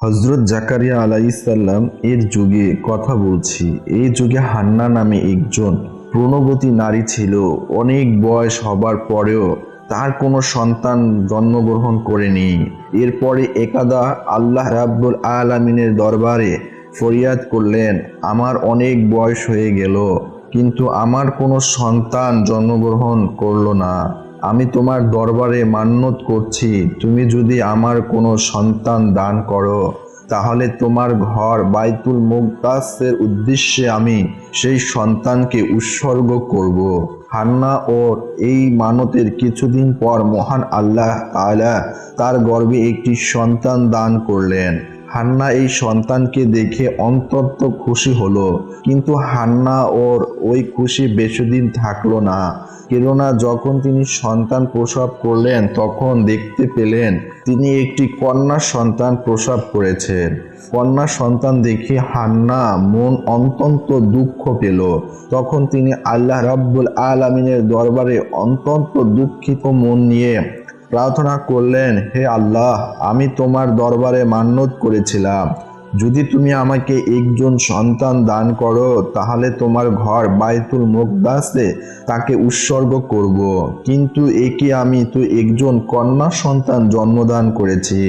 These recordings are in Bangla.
হজরত জাকারিয়া আলাইসাল্লাম এর যুগে কথা বলছি। এই যুগে হান্না নামে একজন প্রণবতী নারী ছিল। অনেক বয়স হবার পরেও তার কোনো সন্তান জন্মগ্রহণ করেনি। এরপরে একাদা আল্লাহ রাব্বুল আলামিনের দরবারে ফরিয়াদ করলেন, আমার অনেক বয়স হয়ে গেল, কিন্তু আমার কোনো সন্তান জন্মগ্রহণ করল না। আমি তোমার দরবারে মান্যত করছি, তুমি যদি আমার কোনো সন্তান দান করো, তাহলে তোমার ঘর বাইতুল মুক্তাসের উদ্দেশ্যে আমি সেই সন্তানকে উৎসর্গ করব। হান্না ও এই মানতের কিছুদিন পর মহান আল্লাহ তাআলা তার গর্ভে একটি সন্তান দান করলেন হান্না এই সন্তানকে দেখে অন্তত খুশি হলো। কিন্তু হান্না ওর ওই খুশি বেশিদিন থাকল না। কেননা যখন তিনি সন্তান প্রসব করলেন, তখন দেখতে পেলেন তিনি একটি কন্যা সন্তান প্রসব করেছেন। কন্যা সন্তান দেখে হান্না মন অন্তন্ত দুঃখ পেল। তখন তিনি আল্লাহ রাব্বুল আলামিনের দরবারে অন্তন্ত দুঃখিত মন নিয়ে প্রার্থনা করলেন, হে আল্লাহ, আমি তোমার দরবারে মান্যত করেছিলাম যদি তুমি আমাকে একজন সন্তান দান করো, তাহলে তোমার ঘর বাইতুল মুকদাসে তাকে উৎসর্গ করব। কিন্তু একে আমি তো একজন কন্যা সন্তান জন্মদান করেছি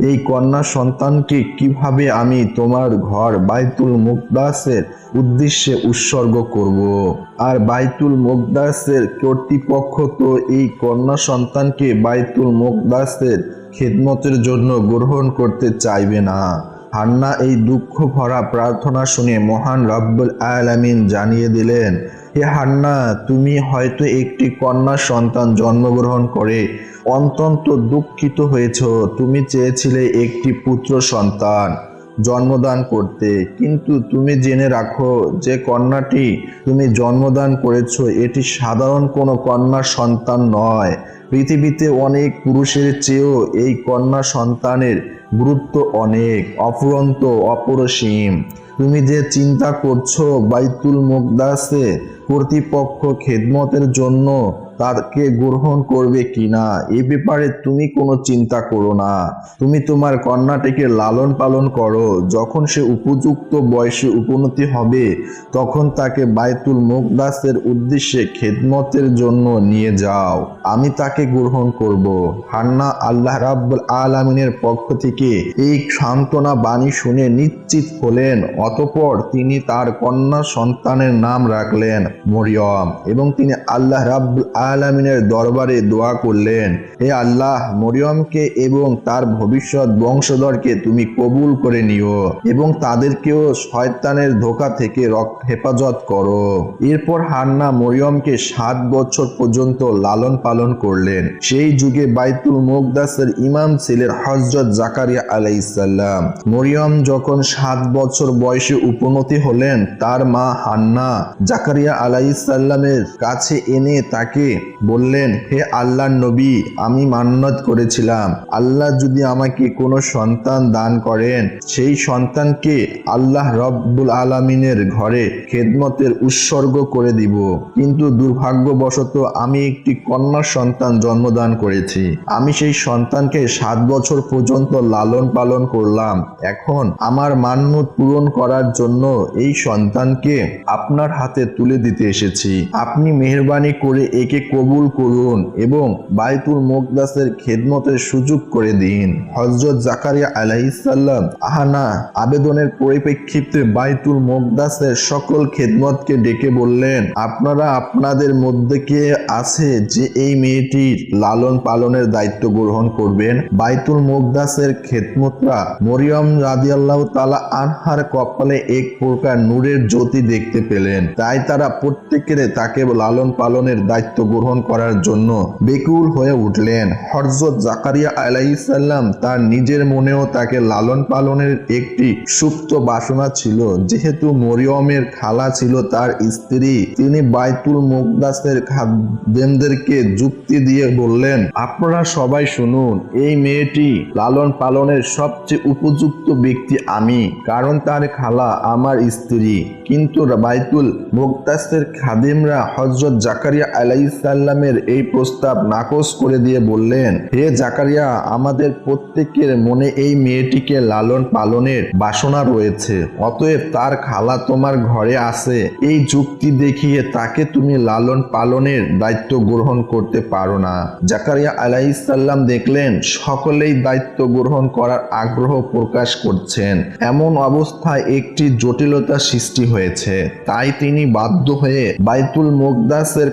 এই কন্যা সন্তানকে কীভাবে আমি তোমার ঘর বাইতুল মুকদাসের উদ্দেশ্যে উৎসর্গ করব। আর বাইতুল মোকদাসের কর্তৃপক্ষ তো এই কন্যা সন্তানকে বাইতুল মোকদাসের খেদমতের জন্য গ্রহণ করতে চাইবে না। হান্না এই দুঃখ ভরা প্রার্থনা শুনে মহান রব্বুল আলামিন জানিয়ে দিলেন, হে হান্না, তুমি হয়তো একটি কন্যা সন্তান জন্মগ্রহণ করে অত্যন্ত দুঃখিত হয়েছ। তুমি চেয়েছিলে একটি পুত্র সন্তান। জন্মদান করতে। কিন্তু তুমি জেনে রাখো যে কন্যাটি তুমি জন্মদান করেছ, এটি সাধারণ কোনো কন্যা সন্তান নয়। পৃথিবীতে অনেক পুরুষের চেয়েও এই কন্যা সন্তানের গুরুত্ব অনেক, অফুরন্ত, অপরসীম। তুমি যে চিন্তা করছ বাইতুল মুকদাসে কর্তৃপক্ষ খেদমতের জন্য তাকে গ্রহণ করবে কিনা? এ ব্যাপারে তুমি কোনো চিন্তা করো না। তুমি তোমার কন্যাটিকে লালন পালন করো। যখন সে উপযুক্ত বয়সে উপনতি হবে, তখন তাকে বাইতুল মুকদাসের উদ্দেশ্যে খেদমতের জন্য নিয়ে যাও। আমি তাকে গ্রহণ করব। হান্না আল্লাহ রাব্বুল আলামিনের পক্ষ থেকে এই সান্ত্বনা বাণী শুনে নিশ্চিত হলেন, অতপর তিনি তার কন্যা সন্তানের নাম রাখলেন মরিয়ম এবং তিনি আল্লাহ রাব্বুল আলামিনের দরবারে দোয়া করলেন, হে আল্লাহ, মরিয়মকে এবং তার ভবিষ্যৎ বংশধরকে তুমি কবুল করে নিও এবং তাদেরকেও শয়তানের ধোকা থেকে হেফাজত করো। এরপর হান্না মরিয়মকে সাত বছর পর্যন্ত লালন পালন করলেন। সেই যুগে বাইতুল মুকদাসের ইমাম ছিলেন হজরত জাকারিয়া আলাইসাল্লাম মরিয়ম যখন সাত বছর বয়সে উপনতি হলেন, তার মা হান্না জাকারিয়া আলাইসাল্লামের কাছে এনে তাকে বললেন, হে আল্লাহর নবী, আমি মান্নত করেছিলাম। আল্লাহ যদি আমাকে কোনো সন্তান দান করেন, সেই সন্তানকে আল্লাহ রব্বুল আলামিনের ঘরে খেদমতের উৎসর্গ করে দিব। কিন্তু দুর্ভাগ্যবশত আমি একটি কন্যা সন্তান জন্মদান করেছি। আমি সেই সন্তানকে সাত বছর পর্যন্ত লালন পালন করলাম। এখন আমার মান্যত পূরণ করার জন্য এই সন্তানকে আপনার হাতে তুলে দিতে এসেছি। আপনি মেহরবানি করে একে কবুল করুন এবং বাইতুল মুকদাসের খেদমতের সুযোগ করে দিন। হজরত জাকারিয়া আলাইসাল্লাম আহানা আবেদনের পরিপ্রেক্ষিতে বাইতুল মুকদাসের সকল খেদমতকে ডেকে বললেন, আপনারা আপনাদের মধ্যে কে আছে যে এই মেয়েটির লালন পালনের দায়িত্ব গ্রহণ করবেন? বাইতুল মুকদাসের খেদমতরা মরিয়ম রাদিয়াল্লাহ তালা আনহার কপালে এক প্রকার নূরের জ্যোতি দেখতে পেলেন। তাই তারা প্রত্যেকের তাকে লালন পালনের দায়িত্ব গ্রহণ করার জন্য বেকুল হয়ে উঠলেন। হরজত জাকারিয়া আলাইসাল্লাম তার নিজের মনেও তাকে লালন পালনের একটি সুপ্ত বাসনা ছিল। যেহেতু মরিয়মের খালা ছিল তার স্ত্রী, তিনি বাইতুল মুকদাসের খাদ্যদেরকে যুক্তি দিয়ে বললেন, আপনারা সবাই শুনুন, এই মেয়েটি লালন পালনের সবচেয়ে উপযুক্ত ব্যক্তি আমি, কারণ তার খালা আমার স্ত্রী। কিন্তু বাইতুল মুক্তাসের খাদিমরা হজরত জাকারিয়া আলাইসাল্লামের এই প্রস্তাব নাকচ করে দিয়ে বললেন, হে জাকারিয়া, আমাদের প্রত্যেকের মনে এই মেয়েটিকে লালন পালনের বাসনা রয়েছে। অতএব তার খালা তোমার ঘরে আছে। এই যুক্তি দেখিয়ে তাকে তুমি লালন পালনের দায়িত্ব গ্রহণ করতে পারো না। জাকারিয়া আলাইসাল্লাম দেখলেন, সকলেই দায়িত্ব গ্রহণ করার আগ্রহ প্রকাশ করছেন। এমন অবস্থায় একটি জটিলতা সৃষ্টি হয়েছে। তাই তিনি বাধ্য হয়ে বাইতুল মুকদাসের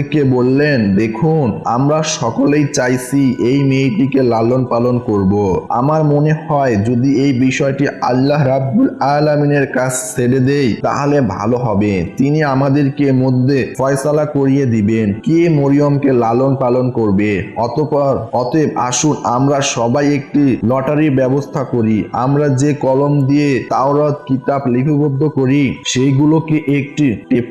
খাদেমদেরকে বললেন, দেখুন, আমরা সকলেই চাইছি এই মেয়েটিকে লালন পালন করব। আমার মনে হয় যদি এই বিষয়টি আল্লাহ রাব্বুল আলামিনের কাছ ছেড়ে দেই, তাহলে ভালো হবে। তিনি আমাদেরকে মধ্যে ফয়সালা করিয়ে দিবেন। কে মরিয়মকে লালন পালন করবে? অতপর, অতএব আসুন, আমরা সবাই একটি লটারির ব্যবস্থা করি। আমরা যে কলম দিয়ে তাওরাত, কিতাব লিপিবদ্ধ করি, সেইগুলোকে একটি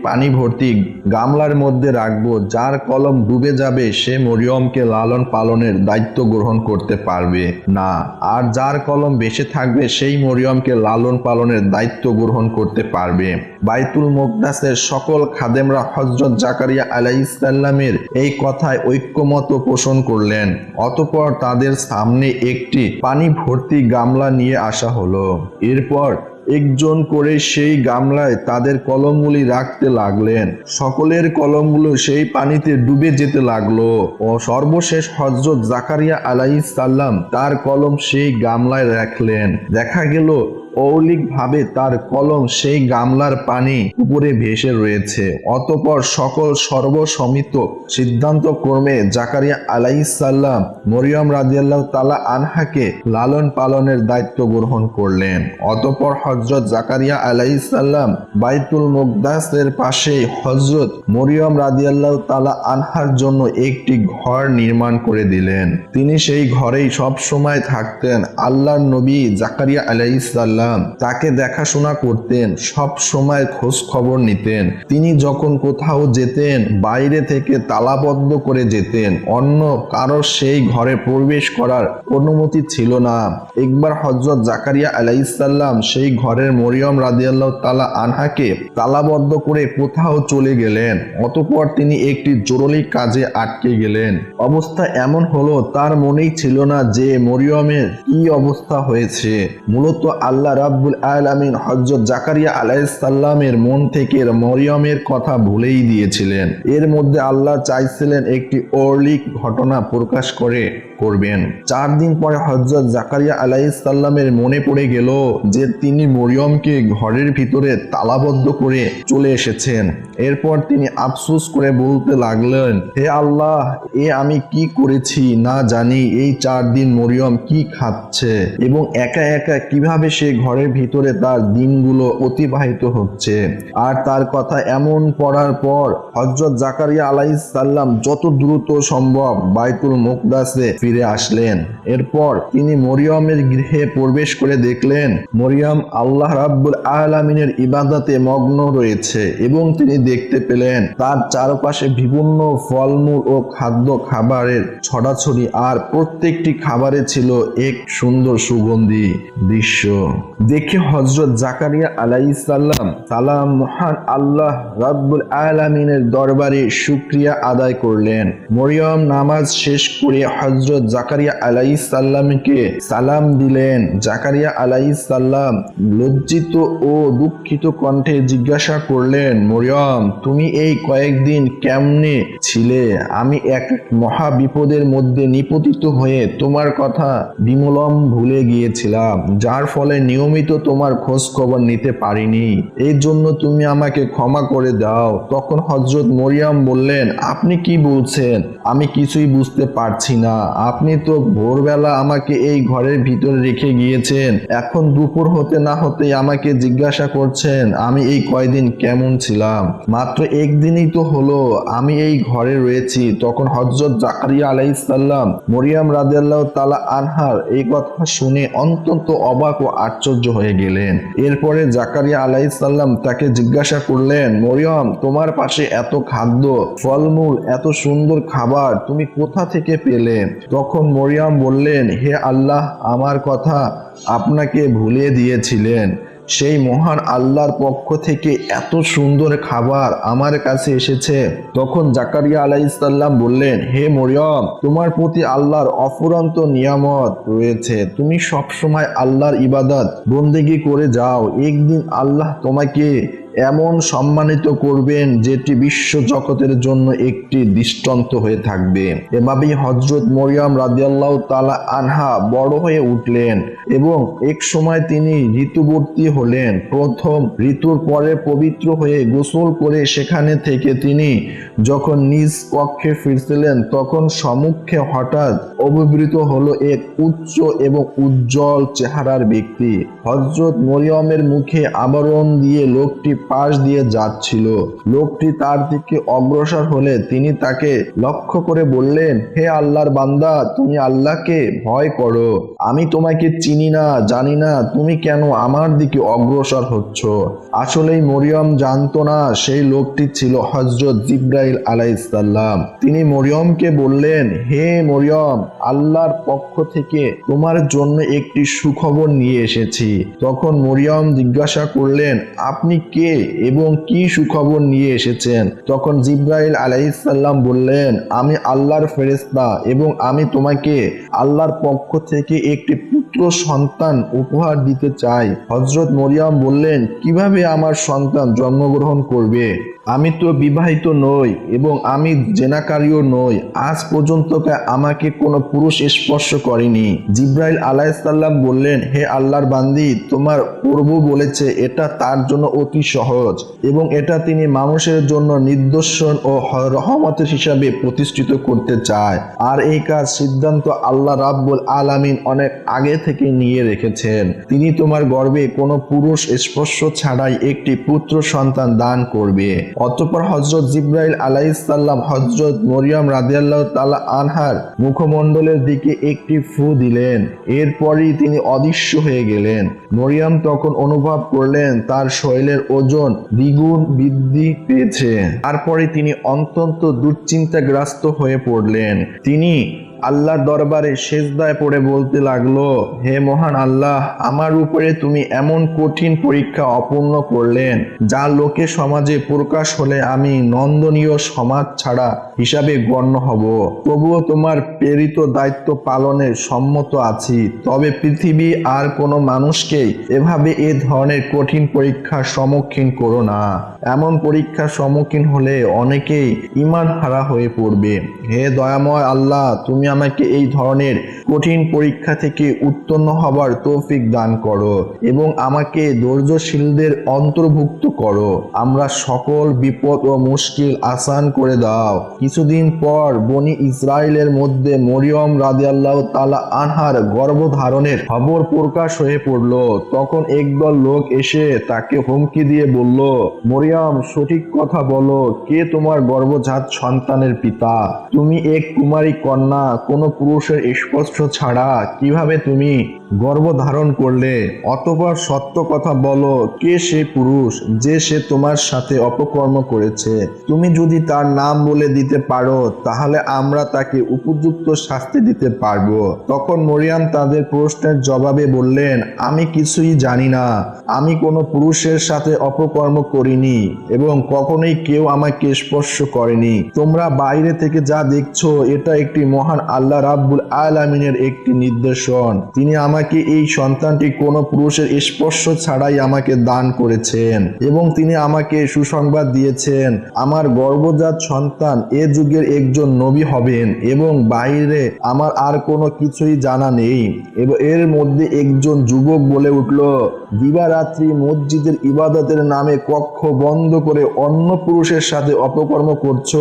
পানি ভর্তি গামলার মধ্যে রাখব। যার কলম ডুবে যাবে, সে মরিয়মকে লালন পালনের দায়িত্ব গ্রহণ করতে পারবে না। আর যার কলম বেঁচে থাকবে, সেই মরিয়মকে লালন পালনের দায়িত্ব গ্রহণ করতে পারবে। বাইতুল মুকদাসের সকল খাদেমরা হজরত জাকারিয়া আলাইসাল্লামের এই কথায় ঐক্যমত পোষণ করলেন। অতপর তাদের সামনে একটি পানি ভর্তি গামলা নিয়ে আসা হলো। এরপর একজন করে সেই গামলায় তাদের কলমগুলি রাখতে লাগলেন। সকলের কলমগুলো সেই পানিতে ডুবে যেতে লাগল। ও সর্বশেষ হজরত জাকারিয়া আলাই সাল্লাম তার কলম সেই গামলায় রাখলেন। দেখা গেল অলিকভাবে তার কলম সেই গামলার পানি উপরে ভেসে রয়েছে। অতপর সকল সর্বসমিত সিদ্ধান্ত ক্রমে জাকারিয়া আলাইসাল্লাম মরিয়ম রাজিয়াল্লাহ তালা আনহাকে লালন পালনের দায়িত্ব গ্রহণ করলেন। অতপর হজরত জাকারিয়া আলাইসাল্লাম বাইতুল মুকদাসের পাশে হজরত মরিয়ম রাজিয়াল্লাহ তালা আনহার জন্য একটি ঘর নির্মাণ করে দিলেন। তিনি সেই ঘরেই সব সময় থাকতেন। আল্লাহর নবী জাকারিয়া আলাইসাল্লাম তাকে দেখাশোনা করতেন, সব সময় খোঁজ খবর নিতেন। তিনি যখন কোথাও যেতেন, বাইরে থেকে তালাবদ্ধ করে যেতেন, অন্য কারও সেই ঘরে প্রবেশ করার অনুমতি ছিল না। একবার হজরত জাকারিয়া আলাইসাল্লাম সেই ঘরের মরিয়ম রাদিয়াল্লাহ তালা আনহাকে তালাবদ্ধ করে কোথাও চলে গেলেন, অতপর তিনি একটি জরুরি কাজে আটকে গেলেন। অবস্থা এমন হলো, তার মনেই ছিল না যে মরিয়মের কি অবস্থা হয়েছে। মূলত আল্লাহ রাব্বুল আলামিন হজরত জাকারিয়া আলাইসাল্লামের মন থেকে মরিয়মের কথা ভুলেই দিয়েছিলেন। এর মধ্যে আল্লাহ চাইছিলেন একটি অর্লিক ঘটনা প্রকাশ করে। করবেন। চার দিন পরে হজরত জাকারিয়া আলাইসাল্লামের মনে পড়ে গেল যে তিনি মরিয়মকে ঘরের ভিতরে তালাবদ্ধ করে চলে এসেছেন। এরপর তিনি আফসোস করে বলতে লাগলেন, হে আল্লাহ, এ আমি কি করেছি না জানি, এই চার দিন মরিয়ম কি খাচ্ছে? এবং একা একা কীভাবে সে ঘরের ভিতরে তার দিনগুলো অতিবাহিত হচ্ছে? আর তার কথা এমন পড়ার পর হজরত জাকারিয়া আলাইসাল্লাম যত দ্রুত সম্ভব বাইতুল মুকদাসে ফিরে আসলেন। এরপর তিনি মরিয়মের গৃহে প্রবেশ করে দেখলেন, মরিয়ম আল্লাহ রাব্বুল আলামিনের ইবাদতে মগ্ন রয়েছে এবং তিনি দেখতে পেলেন, তার চারপাশে বিভিন্ন ফলমূল ও খাদ্য খাবারের ছড়াছড়ি আর প্রত্যেকটি খাবারে ছিল এক সুন্দর সুগন্ধি দৃশ্য। দেখে হজরত জাকারিয়া আলাইসাল্লাম সালাম মহান আল্লাহ রাব্বুল আলামিনের দরবারে শুক্রিয়া আদায় করলেন। মরিয়ম নামাজ শেষ করে হজরত জাকারিয়া আলাইসাল্লামকে সালাম দিলেন। জাকারিয়া আলাইসাল্লাম লজ্জিত ও দুঃখিত কণ্ঠে জিজ্ঞাসা করলেন, মরিয়ম, তুমি এই কয়েকদিন কেমনে ছিলে? আমি এক মহা বিপদের মধ্যে নিপতিত হয়ে তোমার কথা বিমলম ভুলে গিয়েছিলাম, যার ফলে নিয়মিত তোমার খোঁজ খবর নিতে পারিনি। এই জন্য তুমি আমাকে ক্ষমা করে দাও। তখন হজরত মরিয়াম বললেন, আপনি কি বলছেন? আমি কিছুই বুঝতে পারছি না। আপনি তো ভোরবেলা আমাকে এই ঘরের ভিতরে রেখে গিয়েছেন। এখন দুপুর হতে না হতেই আমাকে জিজ্ঞাসা করছেন, আমি এই কয়দিন কেমন ছিলাম? মাত্র একদিনই তো হলো, আমি এই ঘরে রয়েছি। তখন হজরত জাকারিয়া আলাইসাল্লাম মরিয়াম রাদিয়াল্লাহ তালা আনহার এই কথা শুনে অত্যন্ত অবাক ও আশ্চর্য হয়ে গেলেন। এরপরে জাকারিয়া আলাইসাল্লাম তাকে জিজ্ঞাসা করলেন, মরিয়ম, তোমার পাশে এত খাদ্য, ফলমূল, এত সুন্দর খাবার, তুমি কোথা থেকে পেলে? তখন মরিয়াম বললেন, হে আল্লাহ, আমার কথা আপনাকে ভুলে দিয়েছিলেন। সেই মহান আল্লাহর পক্ষ থেকে এত সুন্দর খাবার আমার কাছে এসেছে। তখন জাকারিয়া আলাইসাল্লাম বললেন, হে মরিয়ম, তোমার প্রতি আল্লাহর অফুরন্ত নিয়ামত রয়েছে। তুমি সবসময় আল্লাহর ইবাদত, বন্দেগি করে যাও। একদিন আল্লাহ তোমাকে এমন সম্মানিত করবেন যেটি বিশ্ব জগতের জন্য একটি দৃষ্টান্ত হয়ে থাকবে। এভাবেই হজরত মরিয়াম রাদিয়াল্লাহ তালা আনহা বড় হয়ে উঠলেন এবং এক সময় তিনি ঋতুবর্তী হলেন। প্রথম ঋতুর পরে পবিত্র হয়ে গোসল করে সেখানে থেকে তিনি যখন নিজ কক্ষে ফিরছিলেন, তখন সম্মুখে হঠাৎ অভিবৃত হলো এক উচ্চ এবং উজ্জ্বল চেহারার ব্যক্তি। হজরত মরিয়মের মুখে আবরণ দিয়ে লোকটি পাশ দিয়ে যাচ্ছিল। লোকটি তার দিকে অগ্রসর হলে তিনি তাকে লক্ষ্য করে বললেন, হে আল্লাহর বান্দা, তুমি আল্লাহকে ভয় করো। আমি তোমাকে চিনি না, জানি না তুমি কেন আমার দিকে অগ্রসর হচ্ছ। আসলেই মরিয়ম জানতো না সেই লোকটি ছিল হজরত জিব্রাইল আলাইসাল্লাম তিনি মরিয়মকে বললেন, হে মরিয়ম, আল্লাহর পক্ষ থেকে তোমার জন্য একটি সুখবর নিয়ে এসেছি। তখন মরিয়ম জিজ্ঞাসা করলেন, আপনি কে? এবং কি সুখবর নিয়ে এসেছেন? তখন জিব্রাইল আলাইসাল্লাম বললেন, আমি আল্লাহর ফেরেস্তা এবং আমি তোমাকে আল্লাহর পক্ষ থেকে একটি পুত্র সন্তান উপহার দিতে চাই। হজরত মরিয়াম বললেন, কীভাবে আমার সন্তান জন্মগ্রহণ করবে? আমি তো বিবাহিত নই এবং আমি জেনাকারীও নই। আজ পর্যন্ত আমাকে কোনো পুরুষ স্পর্শ করেনি। জিব্রাইল আলাইসাল্লাম বললেন, হে আল্লাহর বান্দি, তোমার প্রভু বলেছে, এটা তার জন্য অতি সহজ এবং এটা তিনি মানুষের জন্য নির্দর্শন ও রহমতের হিসাবে প্রতিষ্ঠিত করতে চায়। আর এই কাজ সিদ্ধান্ত আল্লাহ রাব্বুল আলামিন অনেক আগে থেকে নিয়ে রেখেছেন। তিনি তোমার গর্বে কোনো পুরুষ স্পর্শ ছাড়াই একটি পুত্র সন্তান দান করবে। অতঃপর হজরত জিব্রাইল আলাইসাল্লাম হজরত মরিয়াম রাদিয়াল্লাহ তালা আনহার মুখমণ্ডলের দিকে একটি ফু দিলেন। এরপরই তিনি অদৃশ্য হয়ে গেলেন। মরিয়াম তখন অনুভব করলেন, তার শরীরের ওজন দ্বিগুণ বৃদ্ধি পেয়েছে। তারপরে তিনি অত্যন্ত দুশ্চিন্তাগ্রস্ত হয়ে পড়লেন। তিনি আল্লাহর দরবারে সেজদায় পড়ে বলতে লাগল, হে মহান আল্লাহ, আমার উপরে তুমি এমন কঠিন পরীক্ষা অপূর্ণ করলেন, যা লোকে সমাজে প্রকাশ হলে আমি নন্দনীয় সমাজ ছাড়া হিসাবে গণ্য হব। তবুও তোমার প্রেরিত দায়িত্ব পালনে সম্মত আছি। তবে পৃথিবী আর কোনো মানুষকেই এভাবে এ ধরনের কঠিন পরীক্ষার সম্মুখীন করো না। এমন পরীক্ষার সম্মুখীন হলে অনেকেই ইমান হারা হয়ে পড়বে। হে দয়াময় আল্লাহ, তুমি আমাকে এই ধরনের কঠিন পরীক্ষা থেকে উত্তীর্ণ হবার তৌফিক দান করো এবং আমাকে ধৈর্যশীলদের অন্তর্ভুক্ত করো। আমরা সকল বিপদ ও মুশকিল আসান করে দাও। কিছুদিন পর বনি ইসরায়েলের মধ্যে মরিয়ম রাদিয়াল্লাহ তালা আনহার গর্ভধারণের খবর প্রকাশ হয়ে পড়ল। তখন একদল লোক এসে তাকে হুমকি দিয়ে বলল, মরিয়ম, সঠিক কথা বলো, কে তোমার গর্ভজাত সন্তানের পিতা? তুমি এক কুমারী কন্যা কোনো পুরুষের স্পর্শ ছাড়া কীভাবে তুমি গর্ভ ধারণ করলে, অতপর সত্য কথা বলো, কে সে পুরুষ, যে সে তোমার সাথে অপকর্ম করেছে। তুমি যদি তার নাম বলে দিতে পারো, তাহলে আমরা তাকে উপযুক্ত শাস্তি দিতে পারব। তখন মরিয়াম তাদের প্রশ্নের জবাবে বললেন, আমি কিছুই জানি না। আমি কোনো পুরুষের সাথে অপকর্ম করিনি এবং কখনোই কেউ আমাকে স্পর্শ করেনি। তোমরা বাইরে থেকে যা দেখছ, এটা একটি মহান আল্লাহ রাব্বুল আলামিনের একটি নির্দেশন। তিনি আমাকে এই সন্তানটি কোনো পুরুষের স্পর্শ ছাড়াই আমাকে দান করেছেন? এবং তিনি আমাকে সুসংবাদ দিয়েছেন, আমার গর্ভজাত সন্তান এ যুগের একজন নবী হবেন এবং বাইরে আমার আর কোনো কিছুই জানা নেই। এবং এর মধ্যে একজন যুবক বলে উঠল, দিবারাত্রি মসজিদের ইবাদতের নামে কক্ষ বন্ধ করে অন্য পুরুষের সাথে অপকর্ম করছ,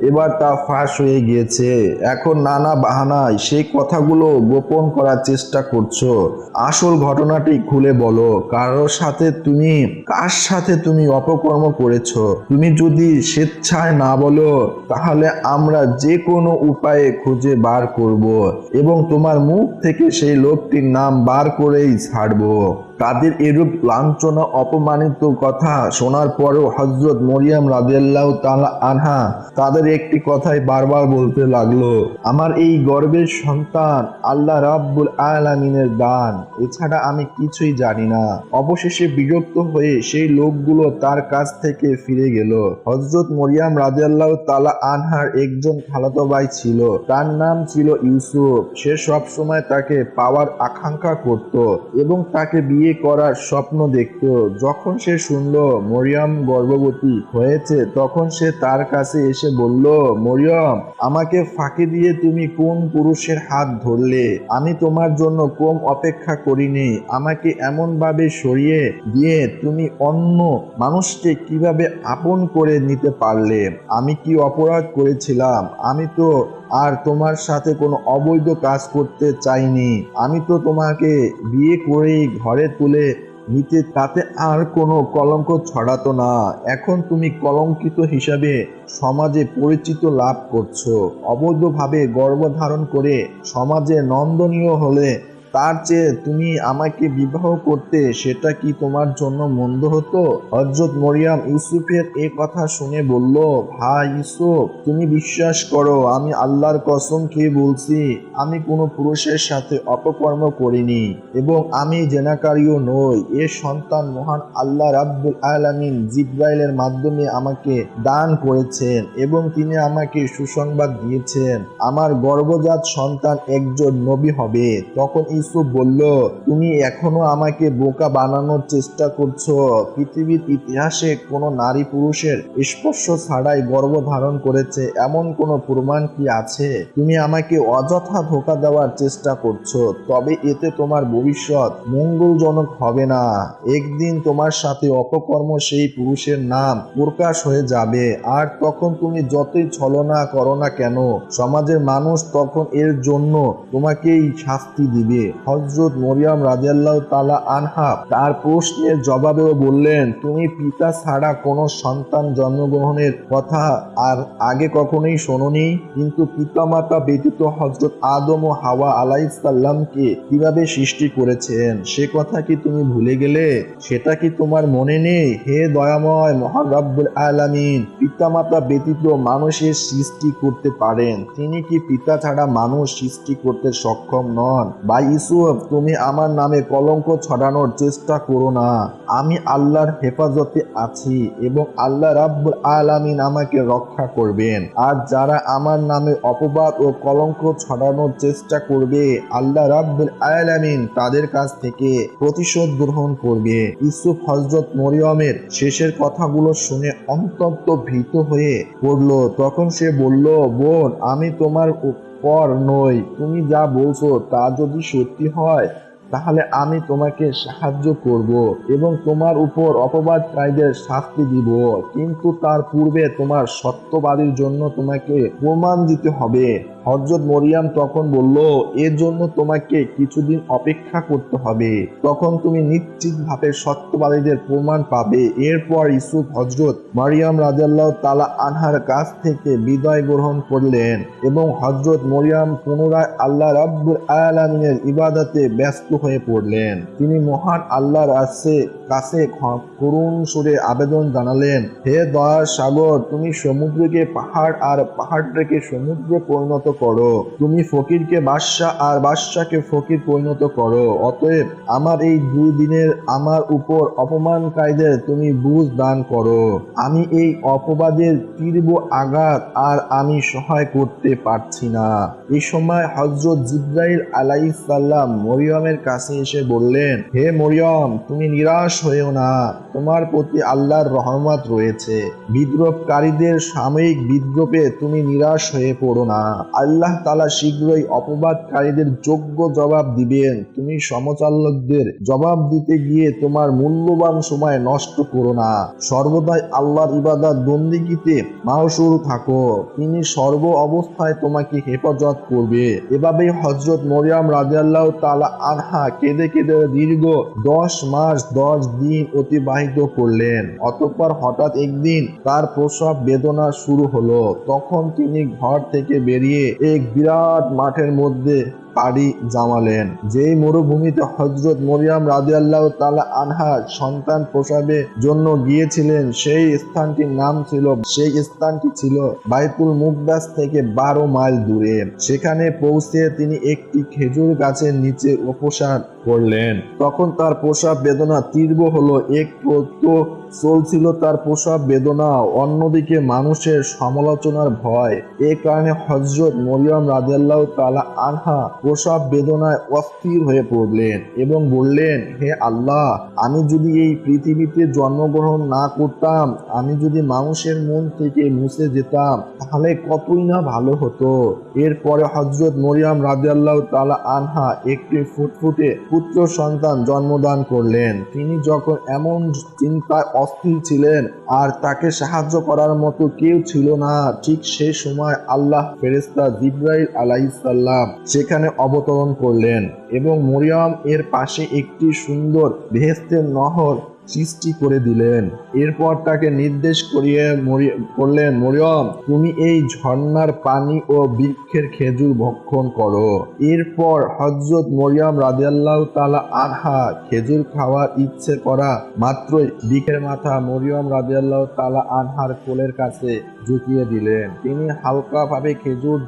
এবার তা ফাঁস হয়ে গিয়েছে। এখন নানা বাহানায় সেই কথাগুলো গোপন করার চেষ্টা করছ। আসল ঘটনাটি খুলে বলো। কারোর সাথে তুমি, কার সাথে তুমি অপকর্ম করেছ? তুমি যদি স্বেচ্ছায় না বলো, তাহলে আমরা যে কোনো উপায়ে খুঁজে বার করব এবং তোমার মুখ থেকে সেই লোকটির নাম বার করেই ছাড়বো। তাদের এরূপ লাঞ্ছনা, অপমানিত কথা শোনার পরেও হজরত মরিয়াম রাদিয়াল্লাহু তাআলা আনহা তাদের একটি কথাই বারবার বলতে লাগল, আমার এই গর্বের সন্তান আল্লাহ রাব্বুল আলামিনের দান, এছাড়া আমি কিছুই জানি না। অবশেষে বিরক্ত হয়ে সেই লোকগুলো তার কাছ থেকে ফিরে গেল। হজরত মরিয়াম রাজিয়াল্লাহ তালা আনহার একজন খালাতো ভাই ছিল, তার নাম ছিল ইউসুফ। সে সবসময় তাকে পাওয়ার আকাঙ্ক্ষা করত এবং তাকে বিয়ে করার স্বপ্ন দেখত। যখন সে শুনল মরিয়াম গর্ভবতী হয়েছে, তখন সে তার কাছে এসে বলল, মরিয়ম, আমাকে ফাঁকি দিয়ে তুমি কোন পুরুষের হাত ধরলে? আমি তোমার জন্য কম অপেক্ষা করিনি। আমাকে এমন ভাবে সরিয়ে দিয়ে তুমি অন্য মানুষকে কীভাবে আপন করে নিতে পারলে? আমি কি অপরাধ করেছিলাম? আমি তো আর তোমার সাথে কোনো অবৈধ কাজ করতে চাইনি। আমি তো তোমাকে বিয়ে করেই ঘরে তুলে নিতে, তাতে আর কোনো কলঙ্ক ছড়াতো না। এখন তুমি কলঙ্কিত হিসাবে সমাজে পরিচিত লাভ করছ। অবৈধভাবে গর্ভধারণ করে সমাজে নন্দনীয় হলে তার চেয়ে তুমি আমাকে বিবাহ করতে সেটা কি তোমার জন্য মন্দ হতো? হজরত মরিয়াম ইউসুফের এ কথা শুনে বলল, ভাই ইউসুফ, তুমি বিশ্বাস করো, আমি আল্লাহর কসম খেয়ে বলছি, আমি কোনো পুরুষের সাথে অপকর্ম করিনি এবং আমি জেনাকারীও নই। এ সন্তান মহান আল্লাহ রাব্বুল আলামিন জিব্রাইলের মাধ্যমে আমাকে দান করেছেন এবং তিনি আমাকে সুসংবাদ দিয়েছেন। আমার গর্ভজাত সন্তান একজন নবী হবে। তখন ইউসুফ বলল, তুমি এখনও আমাকে বোকা বানানোর চেষ্টা করছ। পৃথিবীর ইতিহাসে কোনো নারী পুরুষের স্পর্শ ছাড়াই গর্ভধারণ করেছে। এমন কোনো প্রমাণ কি আছে? তুমি আমাকে অযথা ধোকা দেওয়ার চেষ্টা করছ, তবে এতে তোমার ভবিষ্যৎ মঙ্গলজনক হবে না। একদিন তোমার সাথে অপকর্ম সেই পুরুষের নাম প্রকাশ হয়ে যাবে। আর তখন তুমি যতই ছলনা করো না কেন, সমাজের মানুষ তখন এর জন্য তোমাকেই শাস্তি দিবে। হজরত মরিয়াম রাজিয়াল্লাহ তালা আনহা তার প্রশ্নের জবাবেও বললেন, তুমি পিতা ছাড়া কোনো সন্তান জন্মগ্রহণের কথা আর আগে কখনোই শোনোনি, কিন্তু পিতামাতা ব্যতীত হজরত আদম ও হাওয়া আলাইসাল্লামকে কীভাবে সৃষ্টি করেছেন? সে কথা কি তুমি ভুলে গেলে? সেটা কি তোমার মনে নেই? হে দয়াময় মহান রব্বুল আলামিন, পিতামাতা ব্যতীত মানুষের সৃষ্টি করতে পারেন। তিনি কি পিতা ছাড়া মানুষ সৃষ্টি করতে সক্ষম নন? বা ইউসুফ তুমি আমার নামে কলঙ্ক ছড়ানোর চেষ্টা করো না। আমি আল্লাহর হেফাজতে আছি এবং আল্লাহ রাব্বুল আলামিন আমাকে রক্ষা করবেন। আর যারা আমার নামে অপবাদ ও কলঙ্ক ছড়ানোর চেষ্টা করবে, আল্লাহ রাব্বুল আলামিন তাদের কাছ থেকে প্রতিশোধ গ্রহণ করবে। ইউসুফ হজরত মরিয়মের শেষের কথাগুলো শুনে অন্তত ভীত হয়ে পড়ল। তখন সে বলল, বোন, আমি তোমার পর নই তুমি যা বলছো তা যদি সত্যি হয় তাহলে আমি তোমাকে সাহায্য করব এবং তোমার উপর অপবাদকারীদের শাস্তি দিব। কিন্তু তার পূর্বে তোমার সত্যবাদীর জন্য তোমাকে প্রমাণ দিতে হবে। হজরত মরিয়াম তখন বলল, এর জন্য তোমাকে কিছুদিন অপেক্ষা করতে হবে। তখন তুমি নিশ্চিতভাবে সত্যবাদীদের প্রমাণ পাবে। এরপর ইসুফ হজরত মারিয়াম রাজাল্লাহ তালা আনহার কাছ থেকে বিদায় গ্রহণ করলেন এবং হজরত মরিয়াম পুনরায় আল্লাহ রাব্বুল আলামিনের ইবাদতে ব্যস্ত হয়ে পড়লেন। তিনি মহান আল্লাহর কাছে কাছে করুণ সুরে আবেদন জানালেন, হে দয়ার সাগর, তুমি সমুদ্রকে পাহাড় আর পাহাড়টাকে সমুদ্র পরিণত করো। তুমি ফকিরকে বাদশাহ আর বাদশাকে ফকির পরিণত করো। অতএব আমার এই দুই দিনের আমার উপর অপমানকারীদের তুমি বুঝ দান করো। আমি এই অপবাদের তীব্র আঘাত আর আমি সহায় করতে পারছি না। এই সময় হজরত জিব্রাইল আলাইসাল্লাম মরিয়মের কাছে এসে বললেন, হে মরিয়ম, তুমি নিরাশ হয়েও না। তোমার প্রতি আল্লাহর রহমত রয়েছে। বিদ্রোহকারীদের সাময়িক বিদ্রোপে তুমি নিরাশ হয়ে পড়ো না। আল্লাহ তালা শীঘ্রই অপবাদকারীদের যোগ্য জবাব দিবেন। তুমি সমচালকদের জবাব দিতে গিয়ে তোমার মূল্যবান সময় নষ্ট করো না। সর্বদাই আল্লাহর ইবাদত বন্দিগিতে মাহসুর থাকো। তিনি সর্ব অবস্থায় তোমাকে হেফাজত করবে। এভাবেই হজরত মরিয়াম রাজিয়াল্লাহ তালা আনহা কেঁদে কেঁদে দীর্ঘ দশ মাস দশ দিন অতিবাহিত করলেন। অতঃপর হঠাৎ একদিন তার প্রসব বেদনা শুরু হলো। তখন তিনি ঘর থেকে বেরিয়ে এক বিরাট মাঠের মধ্যে পাড়ি জামালেন। যেই মরুভূমিতে হজরত মরিয়াম রাজিয়াল্লাহ তালা আনহা সন্তান প্রসবের জন্য গিয়েছিলেন, সেই স্থানটির নাম ছিল, সেই স্থানটি ছিল বাইতুল মুকদাস থেকে বারো মাইল দূরে। সেখানে পৌঁছে তিনি একটি খেজুর গাছের নিচে উপসার করলেন। তখন তার প্রসাব বেদনা তীব্র হলো, এক তো চলছিল তার প্রসাব বেদনা, অন্যদিকে মানুষের সমালোচনার ভয়। এ কারণে হজরত মরিয়ম রাজাল্লাহ তালা আনহা প্রসাব বেদনায় অস্থির হয়ে পড়লেন এবং বললেন, হে আল্লাহ, আমি যদি এই পৃথিবীতে জন্মগ্রহণ না করতাম, আমি যদি মানুষের মন থেকে মুছে যেতাম, তাহলে কতই না ভালো হতো? এরপরে হজরত মরিয়াম রাজাল্লাহ তালা আনহা একটি ফুটফুটে পুত্র সন্তান জন্মদান করলেন। তিনি যখন এমন চিন্তায় অস্থির ছিলেন, আর তাকে সাহায্য করার মতো কেউ ছিল না, ঠিক সে সময় আল্লাহ ফেরেস্তা জিব্রাইল আলাইসাল্লাম সেখানে অবতরণ করলেন এবং মরিয়ম এর পাশে একটি সুন্দর ভেস্তের নহর সৃষ্টি করে দিলেন। এরপর তাকে নির্দেশ করিয়ে করলেন, মরিয়ম, তুমি এই ঝর্ণার পানি ও বৃক্ষের খেজুর ভক্ষণ করো। এরপর হজরত মরিয়ম রাজিয়াল্লাহ তালা আনহা খেজুর খাওয়ার ইচ্ছে করা মাত্রই বৃক্ষের মাথা মরিয়ম রাজিয়াল্লাহ তালা আনহার কোলের কাছে ঝুঁকিয়ে দিলেন। তিনি হালকাভাবে খেজুর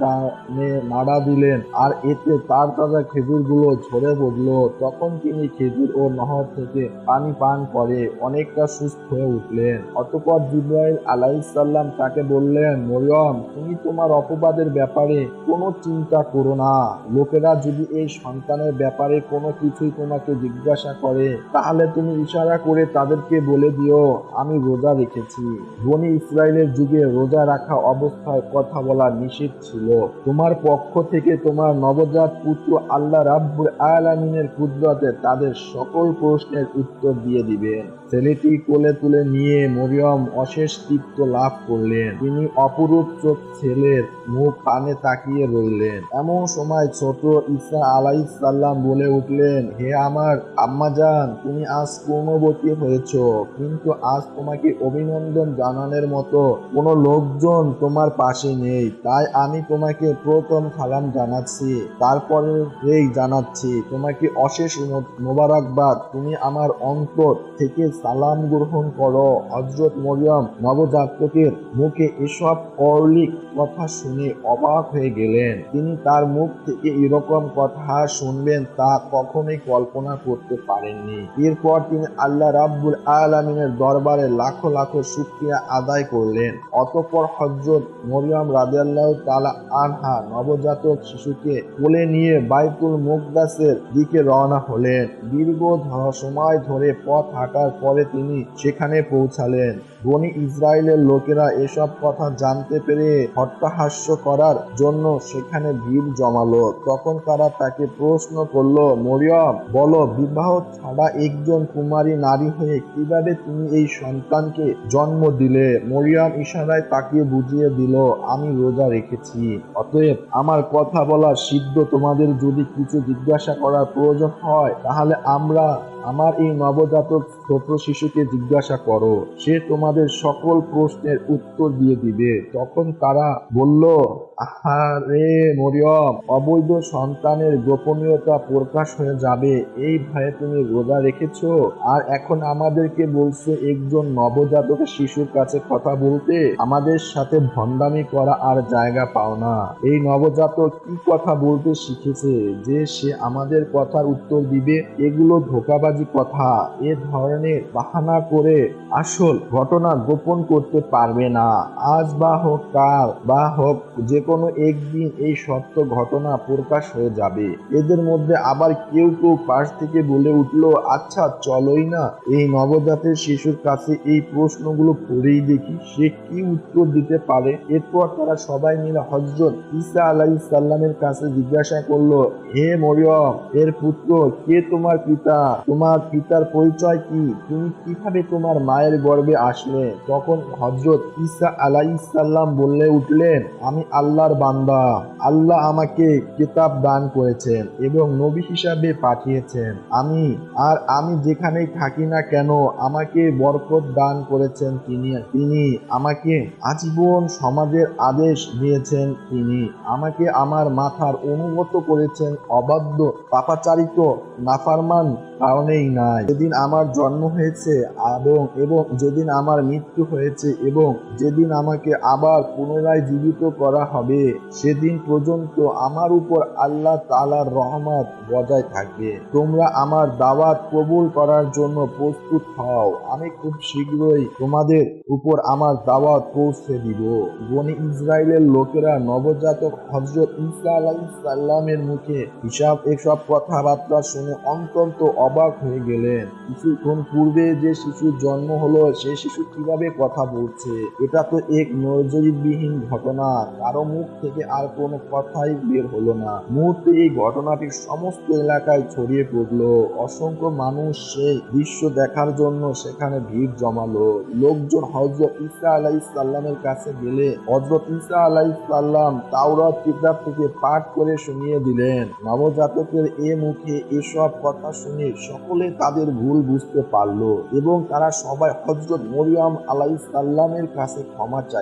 নাড়া দিলেন আর এতে তার তাজা খেজুরগুলো ঝরে পড়ল। তখন তিনি খেজুর ও নহর থেকে পানি পান করে অনেকটা সুস্থ হয়ে উঠলেন। অতপর জিব্রাইল আলাইসাল্লাম তাকে বললেন, মরিয়ম, তুমি তোমার অপবাদের ব্যাপারে কোনো চিন্তা করো না। লোকেরা যদি এই সন্তানের ব্যাপারে কোনো কিছুই তোমাকে জিজ্ঞাসা করে, তাহলে তুমি ইশারা করে তাদেরকে বলে দিও, আমি রোজা রেখেছি। বনি ইসরায়েলের যুগে রোজা রাখা অবস্থায় কথা বলা নিষেধ ছিল। তোমার পক্ষ থেকে তোমার নবজাত পুত্র আল্লাহ রাব্বুল আলামিনের কুদরতে তাদের সকল প্রশ্নের উত্তর দিয়ে দিবেন। ছেলেটি কোলে তুলে নিয়ে মরিয়ম অশেষ তৃপ্ত লাভ করলেন। তিনি অপরূপ চোখ ছেলের মুখ পানে তাকিয়ে রইলেন। এমন সময় ছোট ঈসা আলাইসাল্লাম বলে উঠলেন, হে আমার আম্মাজান, তুমি আজ পূর্ণবতী হয়েছ, কিন্তু আজ তোমাকে অভিনন্দন জানানোর মতো কোনো লোকজন তোমার পাশে নেই, তাই আমি তোমাকে প্রথম সালাম জানাচ্ছি, তারপরে এই জানাচ্ছি। তোমাকে অশেষ মোবারকবাদ, তুমি আমার অন্তর থেকে সালাম গ্রহণ করো। হজরত মরিয়ম নবজাতকের মুখে এসব অর্লিক কথা শুনে অবাক হয়ে গেলেন। তিনি তার মুখ থেকে এরকম কথা শুনবেন তা কখনোই কল্পনা করতে পারেননি। এরপর তিনি আল্লাহ রাব্বুল আলামিনের দরবারে লাখো লাখো শুকরিয়া আদায় করলেন। অতঃপর হজরত মরিয়ম রাদিয়াল্লাহু তাআলা আনহা নবজাতক শিশুকে কোলে নিয়ে বাইতুল মুকদাসের দিকে রওনা হলেন। দীর্ঘ সময় ধরে পথ হাঁটার পরে তিনি সেখানে পৌঁছালেন। বনি ইসরায়েলের লোকেরা এসব কথা জানতে পেরে হট্টাহাস্য করার জন্য সেখানে ভিড় জমালো। তখন তারা তাকে প্রশ্ন করল, মরিয়ম, বলো, বিবাহ ছাড়া একজন কুমারী নারী হয়ে কীভাবে তুমি এই সন্তানকে জন্ম দিলে? মরিয়ম ইশারায় তাকে বুঝিয়ে দিল, আমি রোজা রেখেছি। অতএব আমার কথা বলার সিদ্ধ তোমাদের যদি কিছু জিজ্ঞাসা করার প্রয়োজন হয়, তাহলে আমরা আমার এই নবজাতক ছোট শিশুকে জিজ্ঞাসা করো। সে তোমাদের সকল প্রশ্নের উত্তর দিয়ে দিবে। তখন তারা বলল আহারে মরিয়ম, অবৈধ সন্তানের গোপনীয়তা প্রকাশ হয়ে যাবে। এই ভয়ে তুমি রোজা রেখেছ? আর এখন আমাদেরকে বলছো একজন নবজাতক শিশুর কাছে কথা বলতে। আমাদের সাথে ভণ্ডামি করা আর জায়গা পাও না। এই নবজাতক কি কথা বলতে শিখেছে? যে সে আমাদের কথার উত্তর দিবে, এগুলো ধোকাবাজি কথা। এ ধরনের বাহানা করে আসল ঘটনা গোপন করতে পারবে না। আজ বা হোক কাল বা হোক যে কোনো একদিন এই সত্য ঘটনা প্রকাশ হয়ে যাবে। এদের মধ্যে আবার কেউ কেউ পাশ থেকে বলে উঠল আচ্ছা চলোই না, এই নবজাতের শিশুর কাছে এই প্রশ্নগুলো পড়েই দেখি, সে কি উত্তর দিতে পারে? এরপর তারা সবাই মিলে হজরত ঈসা আলাইহিস সাল্লামের কাছে জিজ্ঞাসা করল, হে মরিয়ম, এর পুত্র, কে তোমার পিতা? তোমার পিতার পরিচয় কি? তুমি কীভাবে তোমার মায়ের গর্ভে আসলে? তখন হজরত ঈসা আলাইসাল্লাম বললে উঠলেন, আমি আল্লাহর বান্দা। আল্লাহ আমাকে কিতাব দান করেছেন এবং নবী হিসাবে পাঠিয়েছেন। আমি, আর আমি যেখানেই থাকি না কেন, আমাকে বরকত দান করেছেন তিনি তিনি আমাকে আজীবন সমাজের আদেশ দিয়েছেন তিনি। আমাকে আমার মাথার অনুগত করেছেন অবাধ্য, পাপাচারিত, নাফারমান কারণেই নাই। যেদিন আমার জন্ম হয়েছে এবং এবং যেদিন আমার মৃত্যু হয়েছে এবং যেদিন আমাকে আবার পুনরায় জীবিত করা হবে হবে, সেদিন পর্যন্ত আমার উপর আল্লাহ তাআলার রহমত বজায় থাকবে। তোমরা আমার দাওয়াত কবুল করার জন্য প্রস্তুত হও। আমি খুব শীঘ্রই তোমাদের উপর আমার দাওয়াত পৌঁছে দিব। বনি ইসরায়েলের লোকেরা নবজাতক হজরত ঈসা আলাইসাল্লামের মুখে হিসাব এসব কথাবার্তা শুনে অত্যন্ত অবাক হয়ে গেলেন। কিছুক্ষণ পূর্বে যে শিশুর জন্ম হলো, সে শিশু কীভাবে কথা বলছে? এটা তো এক নজরিবিহীন ঘটনা। কারও মুখ থেকে আর কোনো কথাই বের হলো না। মুহূর্তে এই ঘটনাটি সমস্ত এলাকায় ছড়িয়ে পড়ল। অসংখ্য মানুষ সেই দৃশ্য দেখার জন্য সেখানে ভিড় জমালো। লোকজন হজরত ঈসা আলাই সাল্লামের কাছে গেলে হজরত ঈসা আলাই সাল্লাম তাওরাত, কিতাব থেকে পাঠ করে শুনিয়ে দিলেন। নবজাতকের এ মুখে এসব কথা শুনে সকলে তাদের ভুল বুঝতে পারল এবং তারা সবাই হজরত মরিয়ম আলাই সাল্লামের কাছে ক্ষমা চাই